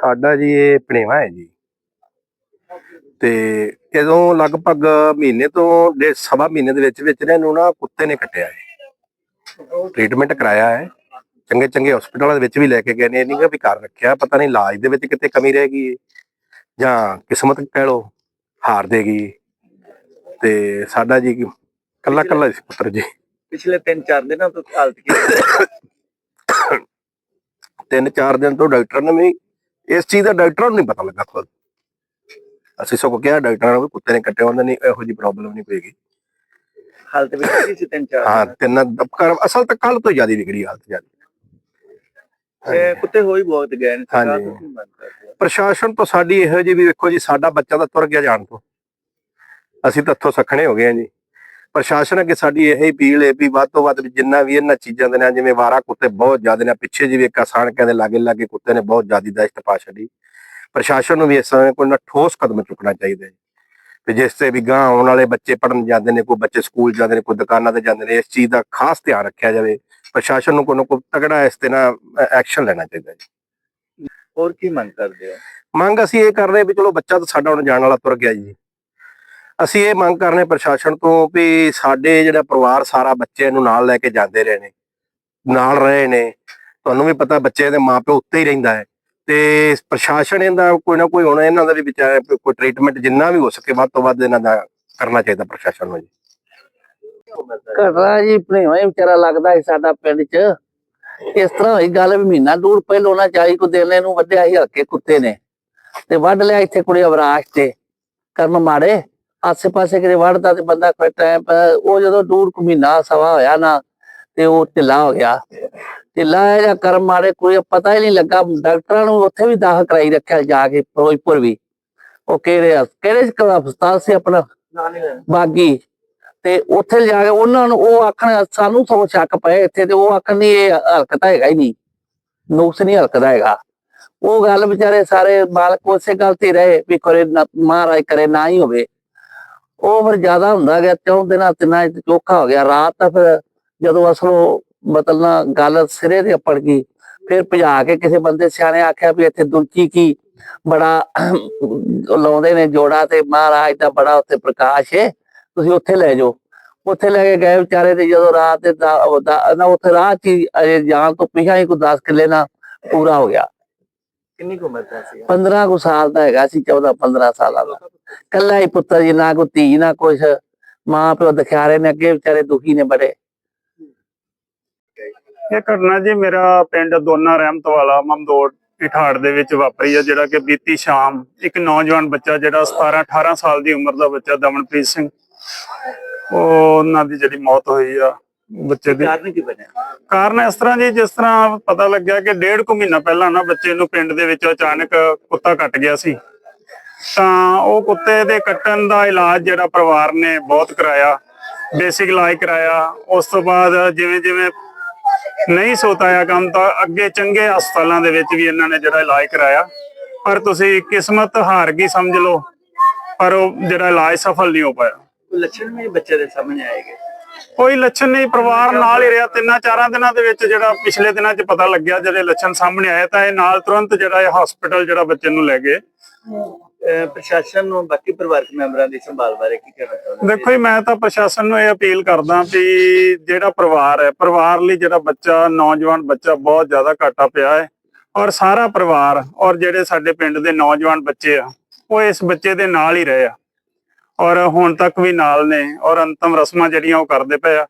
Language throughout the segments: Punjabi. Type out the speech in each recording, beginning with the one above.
ਸਾਡਾ ਜੀ ਇਹ ਪਣੇਵਾ ਹੈ ਜੀ। ਤੇ ਜਦੋਂ ਲਗਭਗ ਮਹੀਨੇ ਤੋਂ ਡੇ ਸਵਾ ਮਹੀਨੇ ਦੇ ਵਿੱਚ ਵਿੱਚ ਇਹਨੂੰ ਨਾ ਕੁੱਤੇ ਨੇ ਕੱਟਿਆ ਹੈ। ਟ੍ਰੀਟਮੈਂਟ ਕਰਾਇਆ ਹੈ। ਚੰਗੇ ਚੰਗੇ ਹਸਪੀਟਲਾਂ ਦੇ ਵਿੱਚ ਵੀ ਲੈ ਕੇ ਗਏ ਨੇ। ਨਹੀਂ ਵੀ ਘਰ ਰੱਖਿਆ। ਪਤਾ ਨਹੀਂ ਇਲਾਜ ਦੇ ਵਿੱਚ ਕਿਤੇ ਕਮੀ ਰਹਿ ਗਈ ਜਾਂ ਕਿਸਮਤ ਕਹਿ ਲੋ ਹਾਰ ਦੇਗੀ ਤੇ ਸਾਡਾ ਜੀ ਕੱਲਾ ਕੱਲਾ ਸੀ ਪੁੱਤਰ ਜੀ। ਪਿਛਲੇ 3-4 ਦਿਨਾਂ ਤੋਂ ਹਾਲਤ ਕੀ ਤਿੰਨ ਚਾਰ ਦਿਨ ਤੋਂ ਡਾਕਟਰ ਨੇ ਵੀ ਇਸ ਚੀਜ਼ ਦਾ ਡਾਕਟਰਾਂ ਨੂੰ ਨਹੀਂ ਪਤਾ ਲੱਗਾ ਖੁਦ। ਅਸੀਂ ਸਗੋਂ ਕਿਹਾ ਡਾਕਟਰਾਂ ਨੂੰ ਵੀ ਕੁੱਤੇ ਨੇ ਕੱਟਿਆ ਉਹਨਾਂ ਨੇ ਇਹੋ ਜੀ ਪ੍ਰੋਬਲਮ ਨਹੀਂ ਪਏਗੀ ਹਾਲਤ ਵਿੱਚ ਕੀ ਸੀ 3-4 ਹਾਂ ਤਿੰਨ ਦਬਕਰ ਅਸਲ ਤਾਂ ਕੱਲ ਤੋਂ ਜ਼ਿਆਦਾ ਵਿਗੜੀ ਹਾਲਤ ਜ਼ਿਆਦਾ। ਇਹ ਕੁੱਤੇ ਹੋਈ ਬਹੁਤ ਗਏ ਨੇ ਸਰਕਾਰ। ਤੋਂ? ਪ੍ਰਸ਼ਾਸਨ ਤੋਂ ਸਾਡੀ ਇਹੋ ਜੀ ਵੀ ਵੇਖੋ ਜੀ ਸਾਡਾ ਬੱਚਾ ਤਾਂ ਤੁਰ ਗਿਆ ਜਾਣ ਤੋਂ। ਅਸੀਂ ਤਾਂ ਇੱਥੋਂ ਸਖਣੇ ਹੋ ਗਏ ਹਾਂ ਜੀ। ਪ੍ਰਸ਼ਾਸਨ ਅੱਗੇ ਸਾਡੀ ਇਹ ਅਪੀਲ ਹੈ ਵੀ ਵੱਧ ਤੋਂ ਵੱਧ ਜਿੰਨਾ ਵੀ ਇਹਨਾਂ ਚੀਜ਼ਾਂ ਦੇ ਨਾਲ ਜਿਵੇਂ ਵਾਰਾ ਕੁੱਤੇ ਬਹੁਤ ਜ਼ਿਆਦਾ ਨੇ ਪਿੱਛੇ ਜਿਵੇਂ ਇੱਕ ਆਸਾਨ ਕਹਿੰਦੇ ਲਾਗੇ ਲਾਗੇ ਕੁੱਤੇ ਨੇ ਬਹੁਤ ਜ਼ਿਆਦਾ ਦਹਿਸ਼ਤ ਪਾ ਛੱਡੀ। ਪ੍ਰਸ਼ਾਸਨ ਨੂੰ ਵੀ ਇਸ ਸਮੇਂ ਕੋਈ ਨਾ ਠੋਸ ਕਦਮ ਚੁੱਕਣਾ ਚਾਹੀਦਾ ਹੈ। ਤੇ ਜਿਸ ਤੇ ਵੀ ਗਾਂ ਆਉਣ ਵਾਲੇ ਬੱਚੇ ਪੜਨ ਜਾਂਦੇ ਨੇ ਕੋਈ ਬੱਚੇ ਸਕੂਲ ਜਾਂਦੇ ਨੇ ਕੋਈ ਦੁਕਾਨਾਂ ਤੇ ਜਾਂਦੇ ਨੇ ਇਸ ਚੀਜ਼ ਦਾ ਖਾਸ ਧਿਆਨ ਰੱਖਿਆ ਜਾਵੇ। ਪ੍ਰਸ਼ਾਸਨ ਨੂੰ ਕੋਈ ਨਾ ਕੋਈ ਤਗੜਾ ਇਸ ਤੇ ਨਾ ਐਕਸ਼ਨ ਲੈਣਾ ਚਾਹੀਦਾ ਹੈ। ਹੋਰ ਕੀ ਮੰਗ ਕਰਦੇ ਹੋ? ਮੰਗ ਅਸੀਂ ਇਹ ਕਰ ਰਹੇ ਵੀ ਚਲੋ ਬੱਚਾ ਤਾਂ ਸਾਡਾ ਹੁਣ ਜਾਣ ਵਾਲਾ ਤੁਰ ਗਿਆ ਜੀ। ਅਸੀਂ ਇਹ ਮੰਗ ਕਰਨੇ ਪ੍ਰਸ਼ਾਸਨ ਤੋਂ ਵੀ ਸਾਡੇ ਜਿਹੜਾ ਪਰਿਵਾਰ ਸਾਰਾ ਬੱਚੇ ਨੂੰ ਨਾਲ ਲੈ ਕੇ ਜਾਂਦੇ ਰਹੇ ਨੇ, ਨਾਲ ਰਹੇ ਨੇ। ਤੁਹਾਨੂੰ ਵੀ ਪਤਾ ਬੱਚੇ ਦੇ ਮਾਪੇ ਉੱਤੇ ਹੀ ਰਹਿੰਦਾ ਹੈ। ਤੇ ਪ੍ਰਸ਼ਾਸਨ ਇਹਦਾ ਕੋਈ ਨਾ ਕੋਈ ਹੋਣਾ ਇਹਨਾਂ ਦਾ ਵੀ ਵਿਚਾਰ ਕੋਈ ਟ੍ਰੀਟਮੈਂਟ ਜਿੰਨਾ ਵੀ ਹੋ ਸਕੇ ਵੱਧ ਤੋਂ ਵੱਧ ਇਹਨਾਂ ਦਾ ਕਰਨਾ ਚਾਹੀਦਾ ਪ੍ਰਸ਼ਾਸਨ ਨੂੰ ਜੀ। ਘਟਨਾ ਜੀ ਭਣੇਵਾ ਵਿਚਾਰਾ ਲੱਗਦਾ ਸੀ ਸਾਡਾ ਪਿੰਡ 'ਚ। ਇਸ ਤਰ੍ਹਾਂ ਹੋਈ ਗੱਲ ਵੀ ਮਹੀਨਾ ਦੂਰ ਪਹਿਲੋਂ ਨਾ ਚਾਹੀ ਕੋ ਦੇਣੇ ਨੂੰ ਵੱਢਿਆ ਸੀ, ਹਲਕੇ ਕੁੱਤੇ ਨੇ। ਤੇ ਵੱਢ ਲਿਆ ਇੱਥੇ ਕੁੜੀ ਅਵਰਾਸ਼ ਤੇ, ਕਰਮ ਮਾੜੇ। ਆਸੇ ਪਾਸੇ ਕਿਤੇ ਵੱਢਦਾ ਤੇ ਬੰਦਾ ਕੋਈ ਟਾਈਮ ਉਹ ਜਦੋਂ ਦੂਰ ਕੁ ਮਹੀਨਾ ਸਵਾ ਹੋਇਆ ਨਾ, ਤੇ ਉਹ ਢਿੱਲਾ ਹੋ ਗਿਆ। ਢਿੱਲਾ ਜਾਂ ਕਰਮ ਮਾੜੇ ਕੋਈ ਪਤਾ ਹੀ ਨਹੀਂ ਲੱਗਾ। ਡਾਕਟਰਾਂ ਨੂੰ ਉੱਥੇ ਵੀ ਦਾਖਲ ਕਰਾਈ ਰੱਖਿਆ ਜਾ ਕੇ ਫਿਰੋਜ਼ਪੁਰ ਵੀ। ਉਹ ਕਿਹੜੇ ਕਿਹੜੇ ਹਸਪਤਾਲ ਸੀ ਆਪਣਾ? ਬਾਗੀ। ਤੇ ਉੱਥੇ ਜਾ ਕੇ ਉਹਨਾਂ ਨੂੰ ਉਹ ਆਖਣ, ਸਾਨੂੰ ਸੋ ਸ਼ੱਕ ਪਏ ਇੱਥੇ ਤੇ ਉਹ ਆਖਣ ਨਹੀਂ ਇਹ ਹਲਕਤ ਹੈਗਾ ਹੀ ਨਹੀਂ। ਨੁਕਸ ਨਹੀਂ ਹਲਕਦਾ ਹੈਗਾ। ਉਹ ਗੱਲ ਵਿਚਾਰੇ ਸਾਰੇ ਮਾਲਕ ਉਸੇ ਗੱਲ ਤੇ ਰਹੇ ਵੀ ਕਰੇ ਨਾ- ਮਹਾਰਾਜ ਕਰੇ ਨਾ ਹੀ ਹੋਵੇ। ਉਹ ਫਿਰ ਜ਼ਿਆਦਾ ਹੁੰਦਾ ਗਿਆ ਚੌਂ ਦਿਨਾਂ ਤਿੰਨਾਂ ਚ ਚੋਖਾ ਹੋ ਗਿਆ। ਰਾਤ ਤਾਂ ਫਿਰ ਜਦੋਂ ਅਸਲੋਂ ਨਾ ਗੱਲ ਸਿਰੇ ਤੇ ਅਪੜ ਗਈ ਫਿਰ ਭਜਾ ਕੇ ਕਿਸੇ ਬੰਦੇ ਸਿਆਣੇ ਆਖਿਆ ਵੀ ਇੱਥੇ ਦੁਲਚੀ ਕੀ? ਬੜਾ ਲਾਉਂਦੇ ਨੇ ਜੋੜਾ ਤੇ ਮਹਾਰਾਜ ਦਾ ਬੜਾ ਉੱਥੇ ਪ੍ਰਕਾਸ਼ ਹੈ ਤੁਸੀਂ ਉੱਥੇ ਲੈ ਜਾਓ। ਉੱਥੇ ਲੈ ਕੇ ਗਏ ਵਿਚਾਰੇ ਤੇ ਜਦੋਂ ਰਾਤ ਦੇ ਨਾ ਉੱਥੇ ਰਾਹ ਚ ਅਜੇ ਜਾਣ ਤੋਂ ਪਿਛਾ ਹੀ ਕੋਈ 10 ਕਿੱਲੇ ਨਾ ਪੂਰਾ ਹੋ ਗਿਆ। ਕਿੰਨੀ ਕੁ ਉਮਰ ਦਾ ਸੀ? 15 ਕੁ ਸਾਲ ਦਾ ਹੈਗਾ ਸੀ 14 15 ਸਾਲਾਂ ਦਾ। ਕੱਲਾ ਹੀ ਪੁੱਤਰ ਜੀ ਨਾ ਕੋਈ ਧੀ ਨਾ ਕੁਛ ਮਾਂ ਪਿਓ ਦਿਖਾਰੇ ਨੇ ਅੱਗੇ ਵਿਚਾਰੇ ਦੁਖੀ ਨੇ ਬੜੇ। ਇਹ ਘਟਨਾ ਜੀ ਮੇਰਾ ਪਿੰਡ ਦੋਨਾ ਰਹਿਮਤ ਵਾਲਾ ਮਮਦੋੜ ਇਠਾੜ ਦੇ ਵਿੱਚ ਵਾਪਰੀ ਆ ਜਿਹੜਾ ਕਿ ਬੀਤੀ ਸ਼ਾਮ ਇੱਕ ਨੌਜਵਾਨ ਬੱਚਾ ਜਿਹੜਾ 17 18 ਸਾਲ ਦੀ ਉਮਰ ਦਾ ਬੱਚਾ ਦਮਨਪ੍ਰੀਤ ਸਿੰਘ ਉਹ ਉਹਨਾਂ ਦੀ ਜਿਹੜੀ ਮੌਤ ਹੋਈ ਆ ਬੱਚੇ ਦੀ। ਕਾਰਨ ਕੀ ਬਣਿਆ? ਕਾਰਨ ਇਸ ਤਰ੍ਹਾਂ ਜੀ ਜਿਸ ਤਰ੍ਹਾਂ ਪਤਾ ਲੱਗਿਆ ਕਿ ਡੇਢ ਕੁ ਮਹੀਨਾ ਪਹਿਲਾਂ ਨਾ ਬੱਚੇ ਨੂੰ ਪਿੰਡ ਦੇ ਵਿੱਚ ਅਚਾਨਕ ਕੁੱਤਾ ਕੱਟ ਗਿਆ ਸੀ। ਤਾਂ ਉਹ ਕੁੱਤੇ ਦੇ ਕੱਟਣ ਦਾ ਇਲਾਜ ਜਿਹੜਾ ਪਰਿਵਾਰ ਨੇ ਬਹੁਤ ਕਰਾਇਆ ਬੇਸਿਕ ਇਲਾਜ ਕਰਾਇਆ। ਉਸ ਤੋਂ ਬਾਅਦ ਜਿਵੇਂ ਜਿਵੇਂ ਨਹੀਂ ਸੋਤਾਇਆ ਕੰਮ, ਤਾਂ ਅੱਗੇ ਚੰਗੇ ਹਸਪਤਾਲਾਂ ਦੇ ਵਿੱਚ ਵੀ ਇਹਨਾਂ ਨੇ ਜਿਹੜਾ ਇਲਾਜ ਕਰਾਇਆ। ਪਰ ਤੁਸੀਂ ਕਿਸਮਤ ਹਾਰ ਗਈ ਸਮਝ ਲਓ, ਪਰ ਉਹ ਜਿਹੜਾ ਇਲਾਜ ਸਫਲ ਨਹੀਂ ਹੋ ਪਾਇਆ। ਲੱਛਣ ਵੀ ਬੱਚੇ ਦੇ ਸਾਹਮਣੇ ਆਏਗੇ ਕੋਈ ਲੱਛਣ ਨਹੀਂ ਪਰਿਵਾਰ ਨਾਲ ਹੀ ਰਿਹਾ। ਤਿੰਨਾਂ ਚਾਰਾਂ ਦਿਨਾਂ ਦੇ ਵਿੱਚ ਜਿਹੜਾ ਪਿਛਲੇ ਦਿਨਾਂ 'ਚ ਪਤਾ ਲੱਗਿਆ ਜਿਹੜੇ ਲੱਛਣ ਸਾਹਮਣੇ ਆਏ ਤਾਂ ਇਹ ਨਾਲ ਤੁਰੰਤ ਜਿਹੜਾ ਇਹ ਹਸਪੀਟਲ ਜਿਹੜਾ ਬੱਚੇ ਨੂੰ ਲੈ ਗਏ। ਪ੍ਰਸ਼ਾਸਨ ਨੂੰ ਬਾਕੀ ਪਰਿਵਾਰਕ ਮੈਂਬਰਾਂ ਦੀ ਸੰਭਾਲ ਬਾਰੇ ਕੀ ਕਹਿਣਾ ਚਾਹੁੰਦੇ? ਦੇਖੋ ਜੀ ਮੈਂ ਤਾਂ ਪ੍ਰਸ਼ਾਸਨ ਨੂੰ ਇਹ ਅਪੀਲ ਕਰਦਾ ਵੀ ਜਿਹੜਾ ਪਰਿਵਾਰ ਹੈ ਪਰਿਵਾਰ ਲਈ ਜਿਹੜਾ ਬੱਚਾ ਨੌਜਵਾਨ ਬੱਚਾ ਬਹੁਤ ਜ਼ਿਆਦਾ ਘਾਟਾ ਪਿਆ ਹੈ। ਔਰ ਸਾਰਾ ਪਰਿਵਾਰ ਔਰ ਜਿਹੜੇ ਸਾਡੇ ਪਿੰਡ ਦੇ ਨੌਜਵਾਨ ਬੱਚੇ ਆ ਉਹ ਇਸ ਬੱਚੇ ਦੇ ਨਾਲ ਹੀ ਰਹੇ ਆ। ਔਰ ਹੁਣ ਤੱਕ ਵੀ ਨਾਲ ਨੇ ਔਰ ਅੰਤਮ ਰਸਮਾਂ ਜਿਹੜੀਆਂ ਉਹ ਕਰਦੇ ਪਏ ਆ।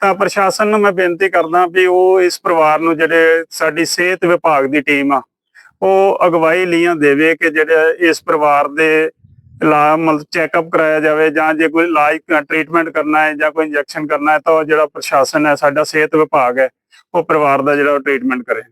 ਤਾਂ ਪ੍ਰਸ਼ਾਸਨ ਨੂੰ ਮੈਂ ਬੇਨਤੀ ਕਰਦਾ ਵੀ ਉਹ ਇਸ ਪਰਿਵਾਰ ਨੂੰ ਜਿਹੜੇ ਸਾਡੀ ਸਿਹਤ ਵਿਭਾਗ ਦੀ ਟੀਮ ਆ, ਉਹ ਅਗਵਾਈ ਲੀਆਂ ਦੇਵੇ ਕਿ ਜਿਹੜੇ ਇਸ ਪਰਿਵਾਰ ਦੇ ਇਲਾਜ ਮਤਲਬ ਚੈੱਕਅਪ ਕਰਾਇਆ ਜਾਵੇ ਜਾਂ ਜੇ ਕੋਈ ਇਲਾਜ ਟ੍ਰੀਟਮੈਂਟ ਕਰਨਾ ਹੈ ਜਾਂ ਕੋਈ ਇੰਜੈਕਸ਼ਨ ਕਰਨਾ ਹੈ ਤਾਂ ਉਹ ਜਿਹੜਾ ਪ੍ਰਸ਼ਾਸਨ ਹੈ ਸਾਡਾ ਸਿਹਤ ਵਿਭਾਗ ਹੈ, ਉਹ ਪਰਿਵਾਰ ਦਾ ਜਿਹੜਾ ਟ੍ਰੀਟਮੈਂਟ ਕਰੇ।